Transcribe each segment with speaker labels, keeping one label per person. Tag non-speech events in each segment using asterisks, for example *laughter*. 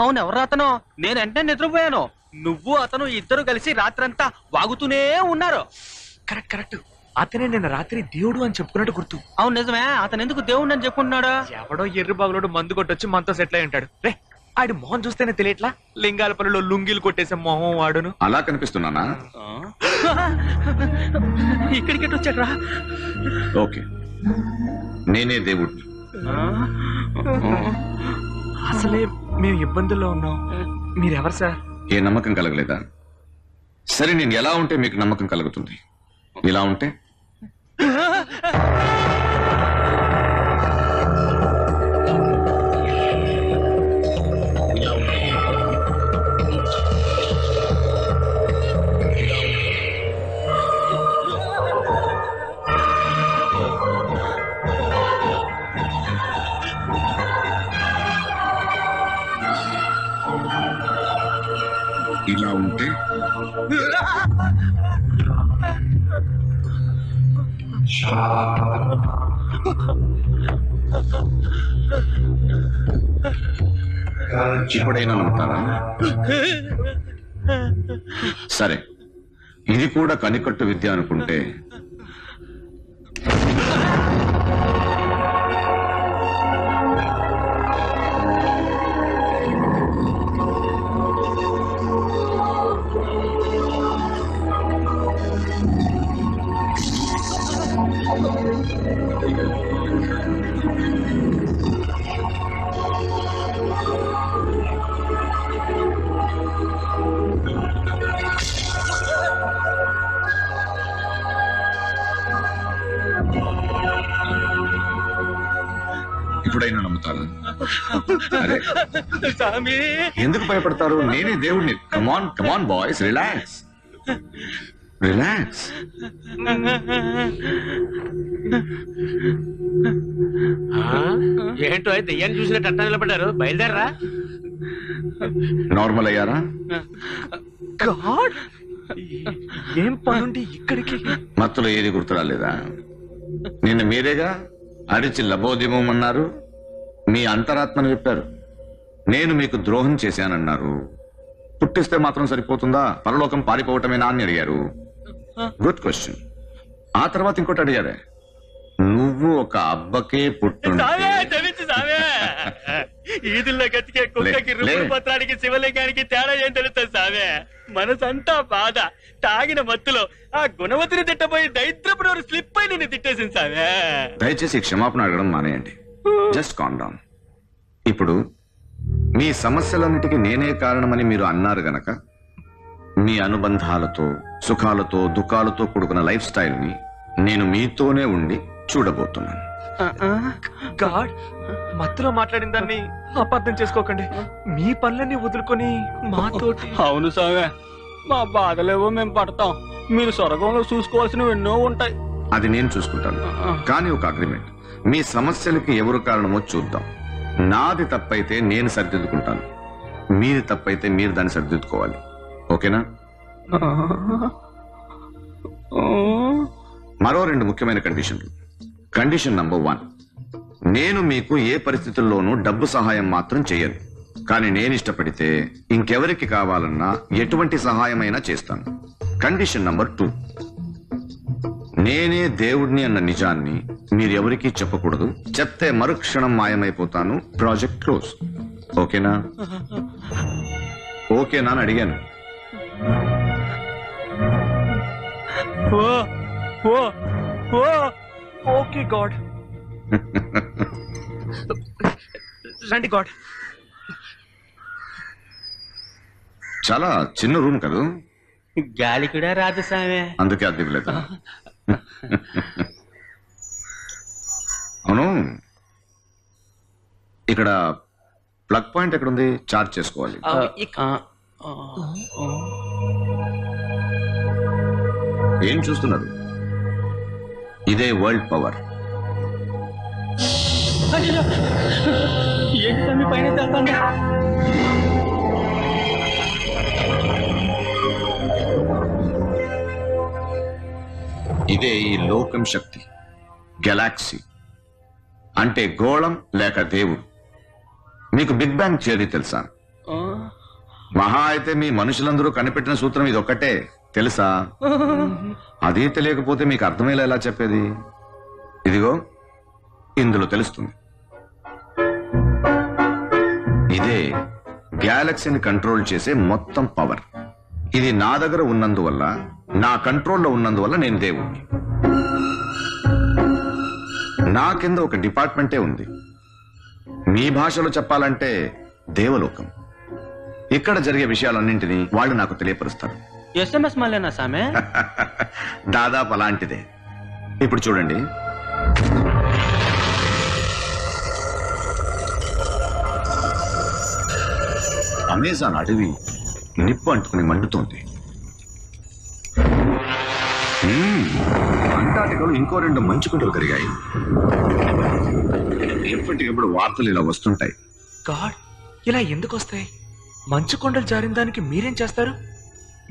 Speaker 1: అవును ఎవరు అతను? నేను వెంటనే నిద్రపోయాను. నువ్వు అతను ఇద్దరు కలిసి రాత్రంతా వాగుతూనే ఉన్నారు.
Speaker 2: Correct correct. అతనే నిన్న రాత్రి దేవుడు అని చెప్పుకున్నట్టు గుర్తు.
Speaker 1: అవును నిజమే. అతను ఎందుకు దేవుణ్ణి అని చెప్పుకుంటున్నాడు?
Speaker 2: ఎవడో ఎర్రి బాగులోడు మందు కొట్టొచ్చి మనతో సెటిల్ అయి ఉంటాడు. రే ఆడి మొహం చూస్తేనే తెలియట్లా? లింగాల పనిలో లుంగీలు కొట్టేసే మొహం వాడును.
Speaker 3: అలా కనిపిస్తున్నానా?
Speaker 1: ఇక్కడికి ఎటు వచ్చాడ్రా?
Speaker 3: ఓకే. నేనే దేవుడిని.
Speaker 2: అసలే మేము ఇబ్బందుల్లో ఉన్నాం. మీరెవరు సార్?
Speaker 3: ఏ నమ్మకం కలగలేదా? సరే నేను ఎలా ఉంటే మీకు నమ్మకం కలుగుతుంది? ఇలా ఉంటే? ఇలా ఉంటే? ఇప్పుడైనా నమ్ముతారా? సరే ఇది కూడా కనికట్టు విద్య అనుకుంటే ఇప్పుడైనా అరే
Speaker 1: స్వామి.
Speaker 3: ఎందుకు భయపడతారు? నేనే దేవుడిని come on come on boys relax relax
Speaker 4: ఏంటో దెయ్యాన్ని చూసినట్టు అట్టా నిలబడ్డారు. బయలుదేరరా.
Speaker 3: నార్మల్ అయ్యారా?
Speaker 2: గాడ్! ఏం పనుండి ఇక్కడికి?
Speaker 3: మత్తులో ఏది గుర్తు రాలేదా నిన్న మీరేగా? అడిచి లబోదిమోమన్నారు. మీ అంతరాత్మను చెప్పారు. నేను మీకు ద్రోహం చేశానన్నారు. పుట్టిస్తే మాత్రం సరిపోతుందా? పరలోకం పారిపోవటమేనా అని అడిగారు. గుడ్ క్వశ్చన్ ఆ తర్వాత ఇంకోటి అడిగారే. నువ్వు ఒక అబ్బకే
Speaker 4: ఈదుల్లో గతికే కుక్కకి. రుపుడు పత్రానికి శివలింగానికి తేడా ఏం తెలుస్తుంది సావే? మనసంతా బాధ. తాగిన మత్తులో ఆ గుణవతిని తిట్టబోయి దైత్రపు నోరు స్లిప్ అయి నిన్ను తిట్టేసింది సావే.
Speaker 3: దయచేసి క్షమాపణ అడగడం మానేయండి. జస్ట్ కాన్ డౌన్ ఇప్పుడు మీ సమస్యలన్నిటికీ నేనే కారణమని మీరు అన్నారు గనక మీ అనుబంధాలతో సుఖాలతో దుఃఖాలతో కూడుకున్న లైఫ్ స్టైల్ని నేను మీతోనే ఉండి చూడబోతున్నాను.
Speaker 2: గాడ్ మత్తులో మాట్లాడిన దాన్ని అపార్థం చేసుకోకండి. మీ పనులన్నీ వదులుకొని మాతోటి
Speaker 4: అవును సావే. మా బాధలేవో మేము పడతాం. మీరు స్వర్గంలో చూసుకోవాల్సినవి ఎన్నో ఉంటాయి.
Speaker 3: అది నేను చూసుకుంటాను. కానీ ఒక అగ్రిమెంట్ మీ సమస్యలకి ఎవరు కారణమో చూద్దాం. నాది తప్పైతే నేను సరిదిద్దుకుంటాను. మీది తప్పైతే మీరు దాన్ని సరిదిద్దుకోవాలి. ఓకేనా? మరో రెండు ముఖ్యమైన కండిషన్లు కండిషన్ నంబర్ వన్ నేను మీకు ఏ పరిస్థితుల్లోనూ డబ్బు సహాయం మాత్రం చేయను. కానీ నేను ఇష్టపడితే ఇంకెవరికి కావాలన్నా ఎటువంటి సహాయమైనా చేస్తాను. కండిషన్ నంబర్ టూ నేనే దేవుడిని అన్న నిజాన్ని మీరెవరికీ చెప్పకూడదు. చెప్తే మరుక్షణం మాయమైపోతాను. Project close. ఓకేనా? ఓకేనా అని అడిగాను.
Speaker 4: Oh oh oh
Speaker 2: okay god. రండి గాడ్.
Speaker 3: చాలా చిన్న రూమ్ కదా?
Speaker 4: గాలి కూడా రాదు సామే.
Speaker 3: అందుకే అద్దె ఇవ్వలేదు. అవును. ఇక్కడ ప్లగ్ పాయింట్ ఎక్కడ ఉంది చార్జ్ చేసుకోవాలి. ఏం చూస్తున్నారు? ఇదే వరల్డ్ పవర్.
Speaker 4: ఏంటి తమ్మి పైన తెలుతుందా
Speaker 3: ఇదే ఈ లోకం శక్తి. గెలాక్సీ అంటే గోళం లేక దేవుడు. మీకు బిగ్ బ్యాంగ్ థియరీ తెలుసా? మహా అయితే మీ మనుషులందరూ కనిపెట్టిన సూత్రం ఇది ఒక్కటే తెలుసా? అదే తెలియకపోతే మీకు అర్థమయ్యేలా ఎలా చెప్పేది? ఇదిగో ఇందులో తెలుస్తుంది. ఇదే గ్యాలక్సీని కంట్రోల్ చేసే మొత్తం పవర్ ఇది నా దగ్గర ఉన్నందువల్ల నా కంట్రోల్లో ఉన్నందువల్ల నేను దేవుణ్ణి. నా కింద ఒక డిపార్ట్మెంటే ఉంది. మీ భాషలో చెప్పాలంటే దేవలోకం. ఇక్కడ జరిగే విషయాలన్నింటినీ వాళ్ళు నాకు తెలియపరుస్తారు.
Speaker 1: ఎస్ఎంఎస్ మళ్ళీనా సామె? *laughs*
Speaker 3: దాదాపు అలాంటిదే. ఇప్పుడు చూడండి. అమెజాన్ అడవి నిప్పు అంటుకుని మండుతోంది. మ్మ్. అంటార్టికాలో ఇంకో రెండు మంచు కొండలు కరిగాయి. ఎప్పటికప్పుడు వార్తలు ఇలా వస్తుంటాయి.
Speaker 2: గాడ్ ఇలా ఎందుకు వస్తాయి? మంచు కొండలు జారిన దానికి మీరేం చేస్తారు?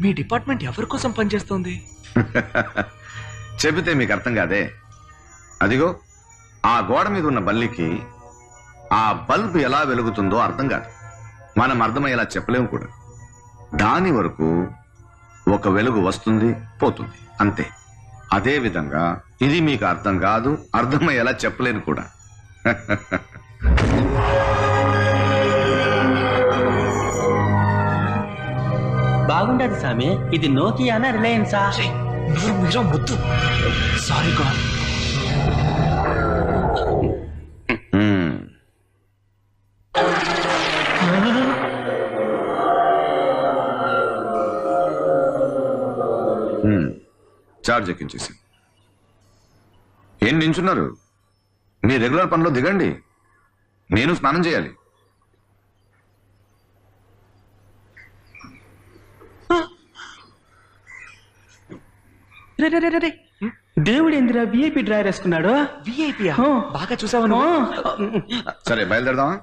Speaker 2: మీ డిపార్ట్మెంట్ ఎవరి కోసం పనిచేస్తోంది? *laughs*
Speaker 3: చెబితే మీకు అర్థం కాదే. అదిగో ఆ గోడ మీద ఉన్న బల్లికి ఆ బల్బ్ ఎలా వెలుగుతుందో అర్థం కాదు. మనం అర్థమయ్యేలా చెప్పలేము కూడా. దాని వరకు ఒక వెలుగు వస్తుంది పోతుంది. అంతే. అదే విధంగా ఇది మీకు అర్థం కాదు అర్థమయ్యేలా చెప్పలేను కూడా.
Speaker 1: బాగుండదు సామె. ఇది నోకియానా రిలయన్సా?
Speaker 2: నోరు మీరా ముద్దు. సారీ గాడ్
Speaker 3: చార్జ్ ఎక్కించేసి ఏం నించున్నారు? మీ రెగ్యులర్ పనిలో దిగండి. నేను స్నానం చేయాలి.
Speaker 1: రే, రే, రే, రే, రే. దేవుడు ఎందురా విఐపి డ్రైవర్ వేసుకున్నాడు?
Speaker 2: విఐపియా
Speaker 1: ఆ.
Speaker 2: బాగా చూసావా?
Speaker 3: సరే బయలుదేరదామా.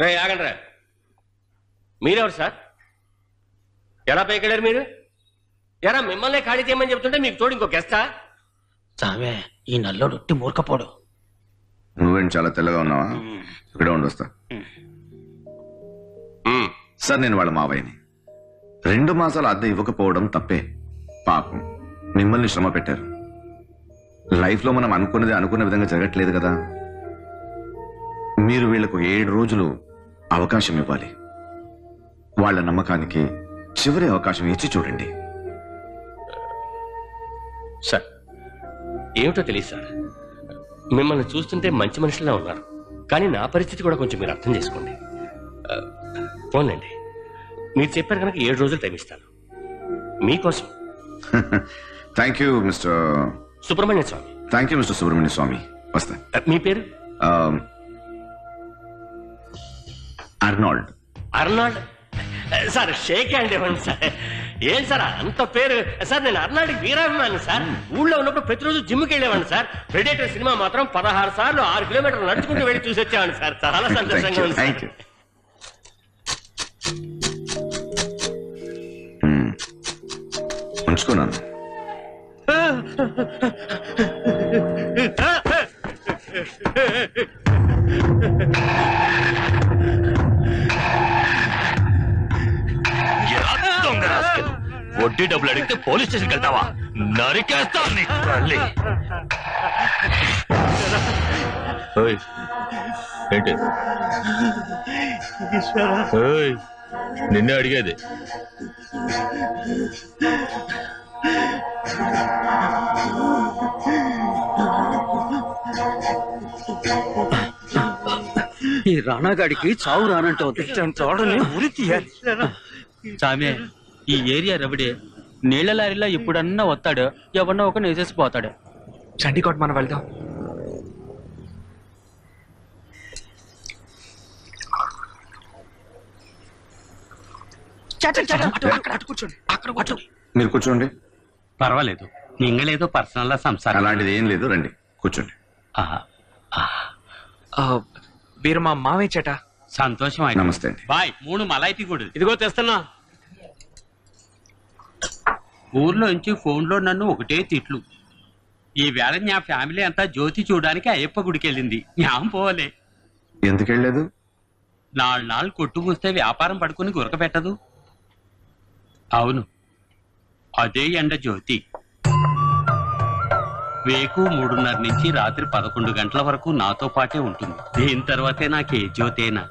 Speaker 4: రే. మీరెవరు సార్? ఎలా పైకెళ్ళారు మీరు? ఎరా మిమ్మల్ని ఖాళీ చేయమని చెప్తుంటే మీకు తోడు ఇంకో గెస్టా
Speaker 1: సామె ఈ నల్లోడు ఉట్టి మూర్ఖపోడు.
Speaker 3: నువ్వేం చాలా తెల్లగా ఉన్నావా? ఇక్కడే ఉండొస్తా సార్ నేను వాళ్ళ మావయ్యని. రెండు మాసాల అద్దె ఇవ్వకపోవడం తప్పే. పాపం. మిమ్మల్ని శ్రమ పెట్టారు. లైఫ్లో మనం అనుకున్నది అనుకున్న విధంగా జరగట్లేదు కదా. మీరు వీళ్ళకు ఏడు రోజులు అవకాశం ఇవ్వాలి. వాళ్ళ నమ్మకానికి చివరి అవకాశం ఇచ్చి చూడండి.
Speaker 4: సార్ ఏమిటో తెలియదు సార్. మిమ్మల్ని చూస్తుంటే మంచి మనుషులా ఉన్నారు. కానీ నా పరిస్థితి కూడా కొంచెం మీరు అర్థం చేసుకోండి. ఆ, పోన్లేండి. మీరు చెప్పారు కనుక ఏడు రోజులు టైం ఇస్తాను. మీకోసం.
Speaker 3: Thank you mister
Speaker 4: Subrahmanya Swamy.
Speaker 3: Thank you mister Subrahmanya Swamy వస్తా.
Speaker 4: మీ పేరు?
Speaker 3: Arnold
Speaker 4: Arnold sir shake hand ఇవ్వండి సార్. ఏం సార్ అంత పేరు? సార్ నేను అర్నాల్డ్కి వీరాభిమాని సార్. ఊళ్ళో ఉన్నప్పుడు ప్రతిరోజు జిమ్కి వెళ్ళేవాడిని సార్. ప్రెడేటర్ సినిమా మాత్రం పదహారు సార్లు ఆరు కిలోమీటర్లు నడుచుకుంటూ వెళ్ళి చూసి వచ్చేవాడిని సార్. చాలా సంతోషంగా ఉంది సార్.
Speaker 3: Hmm. *laughs*
Speaker 5: వడ్డీ డబ్బులు అడిగితే పోలీస్ స్టేషన్కి వెళ్తావా? నరికేస్తా నీ తల్లి. ఓయ్, ఏంటి? ఓయ్, నిన్నే అడిగేది.
Speaker 1: ఈ రాణాగాడికి చావు రానంటోంది. చూడని ఉరి తీయాలి. సామె ఈ ఏరియా రవిడే నీళ్ళ లారీలో ఎప్పుడన్నా వస్తాడు ఎవరినో ఒక వేసేసిపోతాడు.
Speaker 2: చండీగఢ్ మనం వెళ్దాం. అక్కడ, కూర్చోండి. అక్కడ కూర్చోండి.
Speaker 3: మీరు కూర్చోండి.
Speaker 6: పర్వాలేదు. నింగలేదో పర్సనల్ సంసారం.
Speaker 3: అలాంటిది ఏం లేదు రండి. కూర్చోండి.
Speaker 6: ఆహా.
Speaker 2: ఆ, వీరు మా మావయ్య చేట.
Speaker 6: సంతోషం అయితే
Speaker 3: నమస్తే అండి.
Speaker 6: బాయ్ మూడు మలాయితీ గుడి
Speaker 4: ఇదిగో తెస్తున్నా.
Speaker 6: ఊర్లోంచి ఫోన్లో నన్ను ఒకటే తిట్లు. ఈ వేళ నా ఫ్యామిలీ అంతా జ్యోతి చూడడానికి అయ్యప్ప గుడికి వెళ్ళింది జ్ఞాం పోలే
Speaker 3: ఎందుకు వెళ్ళలేదు
Speaker 6: నాలుగు నాళ్ళు కొట్టు మూస్తే వ్యాపారం పడుకుని గురక పెట్టదు. అవును. అదే ఎండ జ్యోతి. వేకు మూడున్నర నుంచి రాత్రి పదకొండు గంటల వరకు నాతో పాటే ఉంటుంది. దీని తర్వాతే నాకే జ్యోతేనా?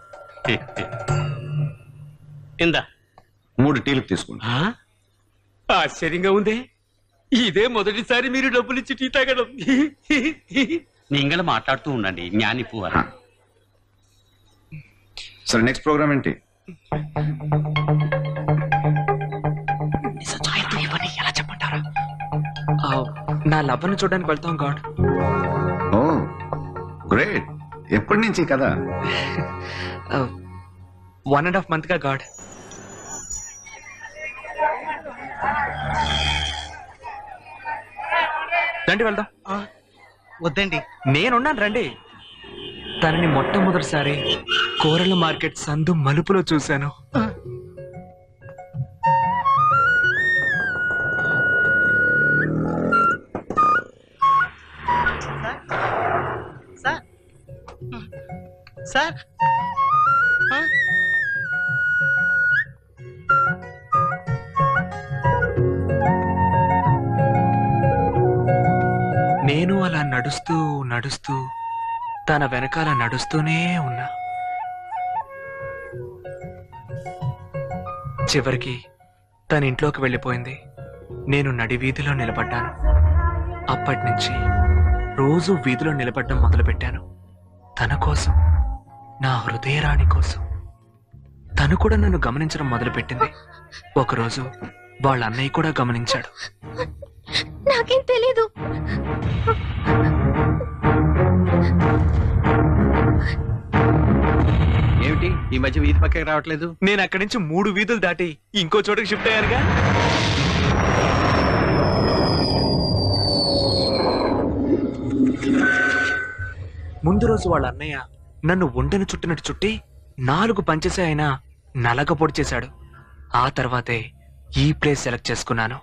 Speaker 6: *laughs* ఇందా.
Speaker 3: మూడు టీలు తీసుకుంటా?
Speaker 6: ఆశ్చర్యంగా ఉందే. ఇదే మొదటిసారి మీరు డబ్బులు ఇచ్చి టీ తాగడం. నింగళ మాట్లాడుతూ ఉండండి జ్ఞానిపు
Speaker 3: హ. సరే నెక్స్ట్ ప్రోగ్రామ్ ఏంటి?
Speaker 2: ఎలా చెప్పంటారా ఆ, నా లవ్వను చూడడానికి వెళ్తాం గాడ్.
Speaker 3: ఓ గ్రేట్. ఎప్పటి నుంచి కదా *laughs*
Speaker 2: వన్ అండ్ హాఫ్ మంత్గా గాడ్. రండి వెళ్దాం.
Speaker 7: వద్దండి.
Speaker 2: నేనున్నాను రండి. తనని మొట్టమొదటిసారి కూరల మార్కెట్ సందు మలుపులో చూశాను.
Speaker 7: సార్?
Speaker 2: నేను అలా నడుస్తూ నడుస్తూ తన వెనకాల నడుస్తూనే ఉన్నా. చివరికి తన ఇంట్లోకి వెళ్ళిపోయింది. నేను నడి వీధిలో నిలబడ్డాను. అప్పటి నుంచి రోజు వీధిలో నిలబడడం మొదలుపెట్టాను. తన కోసం నా హృదయరాణి కోసం. తను కూడా నన్ను గమనించడం మొదలుపెట్టింది. ఒకరోజు వాళ్ళ అన్నయ్య కూడా గమనించాడు.
Speaker 8: నాకేం తెలీదు.
Speaker 6: ఏమిటి? ఈ మధ్య వీధి పక్కకి రావట్లేదు?
Speaker 2: నేను అక్కడి నుంచి మూడు వీధులు దాటి ఇంకో చోటుకి షిఫ్ట్ అయ్యానుగా. ముందు రోజు వాళ్ళ అన్నయ్య నన్ను ఒంటెను చుట్టినట్టు చుట్టి నాలుగు పంచేసే అయినా నలగ పొడి చేశాడు. ఆ తర్వాతే ఈ ప్లేస్ సెలెక్ట్ చేసుకున్నాను.